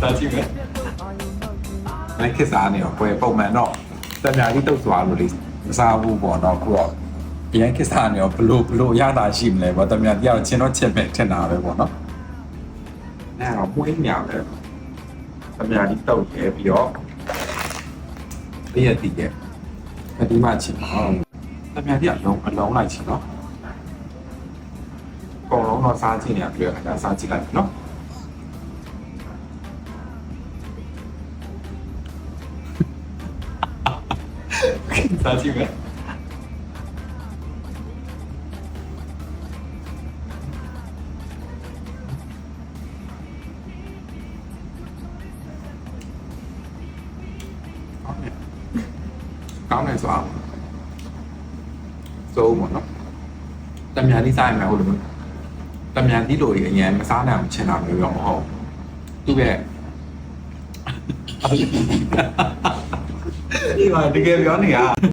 စားကြည့်မယ်အဲ့ခစ်စားနေတော့ပွဲပုံမှန်တော့တမယာကြီးတုတ်သွားလို့လေမစားဘူးပေါ့နော်ခုတော့အရင်ခစ်စားနေတော့ဘလို့ဘလို့ရတာရှိမလဲပေါ့တမယာတရားချင်းတော့ချက်မဲ့ထင်တာပဲပေါ့နော်အဲ့တော့မွေးမြောက်တယ်တမယာကြီးတုတ်ရဲပြီးတော့ပြည့်ရတည်ရဲ့ဒီမှာချင်းဟုတ်တမယာကြီးအလုံးအလုံးလိုက်ချင်းနော်အကုန်လုံးတော့စားကြည့်နေရပြည့်ခါစားကြည့်လိုက်နော် စားကြည့်မယ်ကောင်းတယ်ဆိုအောင်စိုးမနော်တမြန်လေးစားရမယ်ဟုတ်လို့တမြန်ဒီလိုအရင်မစားနိုင်အောင်ချင်တာမျိုးရောမဟုတ်သူ့ရဲ့ ဒီမှာတကယ်ပြောနေရ